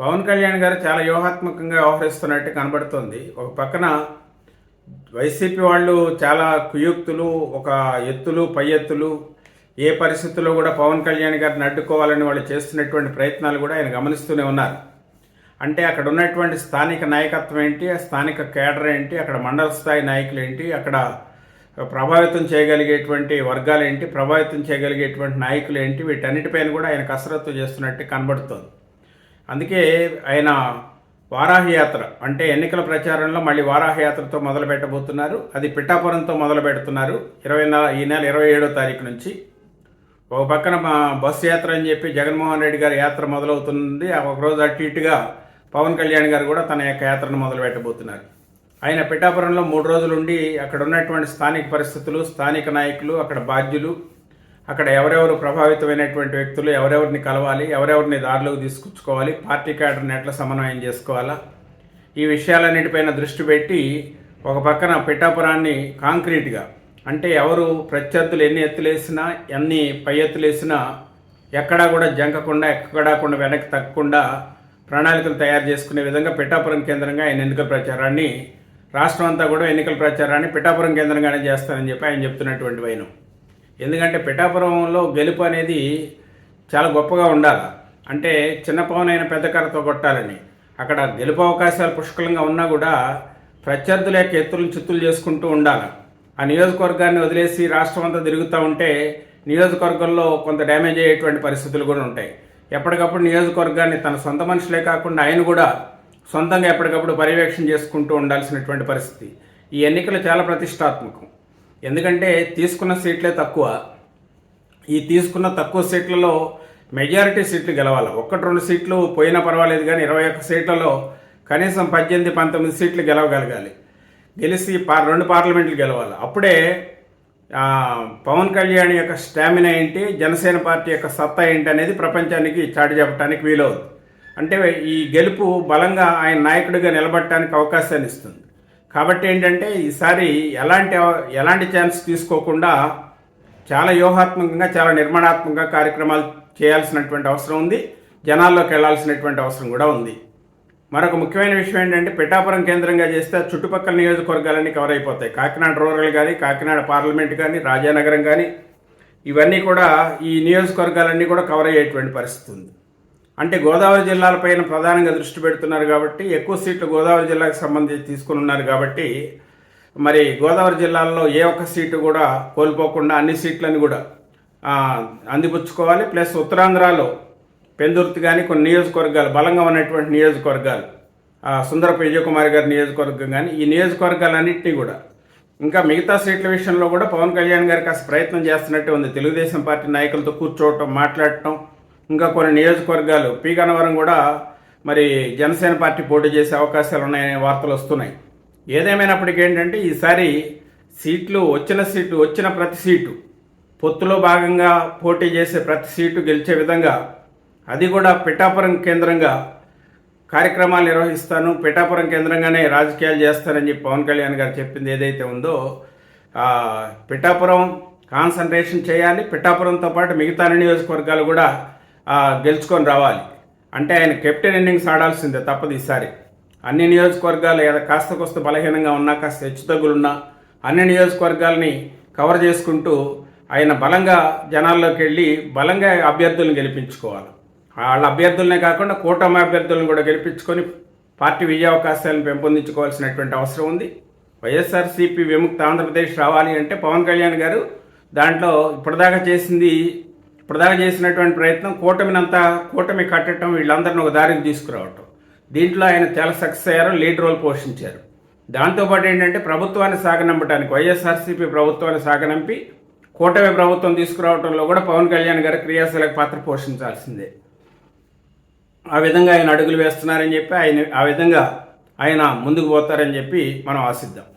పవన్ కళ్యాణ్ గారు చాలా వ్యూహాత్మకంగా వ్యవహరిస్తున్నట్టు కనబడుతుంది. ఒక పక్కన వైసీపీ వాళ్ళు చాలా కుయుక్తులు ఒక ఎత్తులు పై ఎత్తులు ఏ పరిస్థితుల్లో కూడా పవన్ కళ్యాణ్ గారిని అడ్డుకోవాలని వాళ్ళు చేస్తున్నటువంటి ప్రయత్నాలు కూడా ఆయన గమనిస్తూనే ఉన్నారు. అంటే అక్కడ ఉన్నటువంటి స్థానిక నాయకత్వం ఏంటి ఆ స్థానిక కేడర్ ఏంటి అక్కడ మండల స్థాయి నాయకులు ఏంటి అక్కడ ప్రభావితం చేయగలిగేటువంటి వర్గాలు ఏంటి ప్రభావితం చేయగలిగేటువంటి నాయకులు ఏంటి వీటన్నిటిపైన కూడా ఆయన కసరత్తు చేస్తున్నట్టు కనబడుతోంది. అందుకే ఆయన వారాహయాత్ర అంటే ఎన్నికల ప్రచారంలో మళ్ళీ వారాహయాత్రతో మొదలు పెట్టబోతున్నారు అది పిఠాపురంతో మొదలు పెడుతున్నారు ఇరవై ఈ నెల ఇరవై ఏడో తారీఖు నుంచి. ఒక పక్కన మా బస్సు యాత్ర అని చెప్పి జగన్మోహన్ రెడ్డి గారి యాత్ర మొదలవుతుంది. ఒకరోజు అటు ఇటుగా పవన్ కళ్యాణ్ గారు కూడా తన యొక్క యాత్రను మొదలు పెట్టబోతున్నారు ఆయన పిఠాపురంలో మూడు రోజులు ఉండి అక్కడ ఉన్నటువంటి స్థానిక పరిస్థితులు స్థానిక నాయకులు అక్కడ బాధ్యులు అక్కడ ఎవరెవరు ప్రభావితమైనటువంటి వ్యక్తులు ఎవరెవరిని కలవాలి ఎవరెవరిని దారిలోకి తీసుకొచ్చుకోవాలి పార్టీ క్యాడర్ని ఎట్లా సమన్వయం చేసుకోవాలా? ఈ విషయాలన్నిటిపైన దృష్టి పెట్టి ఒక పక్కన పిఠాపురాన్ని కాంక్రీట్గా అంటే ఎవరు ప్రత్యర్థులు ఎన్ని ఎత్తులేసినా ఎన్ని పై ఎత్తులేసినా ఎక్కడా కూడా జంకకుండా ఎక్కడా కూడా వెనక్కి తగ్గకుండా ప్రణాళికలు తయారు చేసుకునే విధంగా పిఠాపురం కేంద్రంగా ఆయన ఎన్నికల ప్రచారాన్ని రాష్ట్రం అంతా కూడా ఎన్నికల ప్రచారాన్ని పిఠాపురం కేంద్రంగానే చేస్తానని చెప్పి ఆయన చెప్తున్నటువంటి వైనం. ఎందుకంటే పిఠాపురంలో గెలుపు అనేది చాలా గొప్పగా ఉండాలి. అంటే చిన్న పవన్ అయిన పెద్ద కర్రతో కొట్టాలని. అక్కడ గెలుపు అవకాశాలు పుష్కలంగా ఉన్నా కూడా ప్రత్యర్థుల యొక్క ఎత్తులను చిత్తులు చేసుకుంటూ ఉండాలి. ఆ నియోజకవర్గాన్ని వదిలేసి రాష్ట్రం అంతా తిరుగుతూ ఉంటే నియోజకవర్గంలో కొంత డ్యామేజ్ అయ్యేటువంటి పరిస్థితులు కూడా ఉంటాయి. ఎప్పటికప్పుడు నియోజకవర్గాన్ని తన సొంత మనుషులే కాకుండా ఆయన కూడా సొంతంగా ఎప్పటికప్పుడు పర్యవేక్షణ చేసుకుంటూ ఉండాల్సినటువంటి పరిస్థితి. ఈ ఎన్నికలు చాలా ప్రతిష్టాత్మకం. ఎందుకంటే తీసుకున్న సీట్లే తక్కువ. ఈ తీసుకున్న తక్కువ సీట్లలో మెజారిటీ సీట్లు గెలవాలి. ఒక్కటి రెండు సీట్లు పోయినా పర్వాలేదు కానీ ఇరవై ఒక్క సీట్లలో కనీసం పద్దెనిమిది పంతొమ్మిది సీట్లు గెలవగలగాలి. గెలిచి పా రెండు పార్లమెంట్లు గెలవాలి. అప్పుడే పవన్ కళ్యాణ్ యొక్క స్టామినా ఏంటి జనసేన పార్టీ యొక్క సత్తా ఏంటి అనేది ప్రపంచానికి చాటి చెప్పడానికి వీలవుతుంది అంటే ఈ గెలుపు బలంగా ఆయన నాయకుడిగా నిలబడటానికి అవకాశాన్ని ఇస్తుంది. కాబట్టి ఏంటంటే ఈసారి ఎలాంటి ఎలాంటి ఛాన్స్ తీసుకోకుండా చాలా వ్యూహాత్మకంగా చాలా నిర్మాణాత్మకంగా కార్యక్రమాలు చేయాల్సినటువంటి అవసరం ఉంది. జనాల్లోకి వెళ్ళాల్సినటువంటి అవసరం కూడా ఉంది. మరొక ముఖ్యమైన విషయం ఏంటంటే పిఠాపురం కేంద్రంగా చేస్తే చుట్టుపక్కల నియోజకవర్గాలన్నీ కవర్ అయిపోతాయి. కాకినాడ రూరల్ కానీ కాకినాడ పార్లమెంట్ కానీ రాజానగరం కానీ ఇవన్నీ కూడా ఈ నియోజకవర్గాలన్నీ కూడా కవర్ అయ్యేటువంటి పరిస్థితి ఉంది. అంటే గోదావరి జిల్లాలపైన ప్రధానంగా దృష్టి పెడుతున్నారు కాబట్టి ఎక్కువ సీట్లు గోదావరి జిల్లాకు సంబంధించి తీసుకుని ఉన్నారు కాబట్టి మరి గోదావరి జిల్లాల్లో ఏ ఒక్క సీటు కూడా కోల్పోకుండా అన్ని సీట్లను కూడా అందిపుచ్చుకోవాలి. ప్లస్ ఉత్తరాంధ్రలో పెందుర్తి కానీ కొన్ని నియోజకవర్గాలు బలంగా ఉన్నటువంటి నియోజకవర్గాలు సుందర సుందరపు విజయకుమారి గారి నియోజకవర్గం కానీ ఈ నియోజకవర్గాలన్నింటినీ కూడా ఇంకా మిగతా సీట్ల విషయంలో కూడా పవన్ కళ్యాణ్ గారు కాస్త ప్రయత్నం చేస్తున్నట్టే ఉంది. తెలుగుదేశం పార్టీ నాయకులతో కూర్చోవటం మాట్లాడటం ఇంకా కొన్ని నియోజకవర్గాలు పీ గన్నవరం కూడా మరి జనసేన పార్టీ పోటీ చేసే అవకాశాలు ఉన్నాయనే వార్తలు వస్తున్నాయి. ఏదేమైనప్పటికీ ఏంటంటే ఈసారి సీట్లు వచ్చిన సీటు వచ్చిన ప్రతి సీటు పొత్తులో భాగంగా పోటీ చేసే ప్రతి సీటు గెలిచే విధంగా అది కూడా పిఠాపురం కేంద్రంగా కార్యక్రమాలు నిర్వహిస్తాను. పిఠాపురం కేంద్రంగానే రాజకీయాలు చేస్తానని చెప్పి పవన్ కళ్యాణ్ గారు చెప్పింది ఏదైతే ఉందో పిఠాపురం కాన్సన్ట్రేషన్ చేయాలి. పిఠాపురంతో పాటు మిగతా నియోజకవర్గాలు కూడా గెలుచుకొని రావాలి. అంటే ఆయన కెప్టెన్ ఇన్నింగ్స్ ఆడాల్సిందే తప్పదు ఈసారి. అన్ని నియోజకవర్గాలు ఏదో కాస్త కొస్త బలహీనంగా ఉన్నా కాస్త హెచ్చుతగ్గులున్నా అన్ని నియోజకవర్గాల్ని కవర్ చేసుకుంటూ ఆయన బలంగా జనాల్లోకి వెళ్ళి బలంగా అభ్యర్థులను గెలిపించుకోవాలి. వాళ్ళ అభ్యర్థులనే కాకుండా కూటమి అభ్యర్థులను కూడా గెలిపించుకొని పార్టీ విజయావకాశాలను పెంపొందించుకోవాల్సినటువంటి అవసరం ఉంది. వైఎస్ఆర్సీపీ విముక్త ఆంధ్రప్రదేశ్ రావాలి అంటే పవన్ కళ్యాణ్ గారు దాంట్లో ఇప్పటిదాకా చేసింది ఇప్పటిదాకా చేసినటువంటి ప్రయత్నం కూటమినంతా కూటమి కట్టడం వీళ్ళందరిని ఒక దారికి తీసుకురావటం. దీంట్లో ఆయన చాలా సక్సెస్ అయ్యారు లీడ్ రోల్ పోషించారు. దాంతోపాటు ఏంటంటే ప్రభుత్వాన్ని సాగనంపడానికి వైఎస్ఆర్సీపీ ప్రభుత్వాన్ని సాగనంపి కూటమి ప్రభుత్వం తీసుకురావడంలో కూడా పవన్ కళ్యాణ్ గారు క్రియాశీలక పాత్ర పోషించాల్సిందే. ఆ విధంగా ఆయన అడుగులు వేస్తున్నారని చెప్పి ఆయన ఆ విధంగా ఆయన ముందుకు పోతారని చెప్పి మనం ఆశిద్దాం.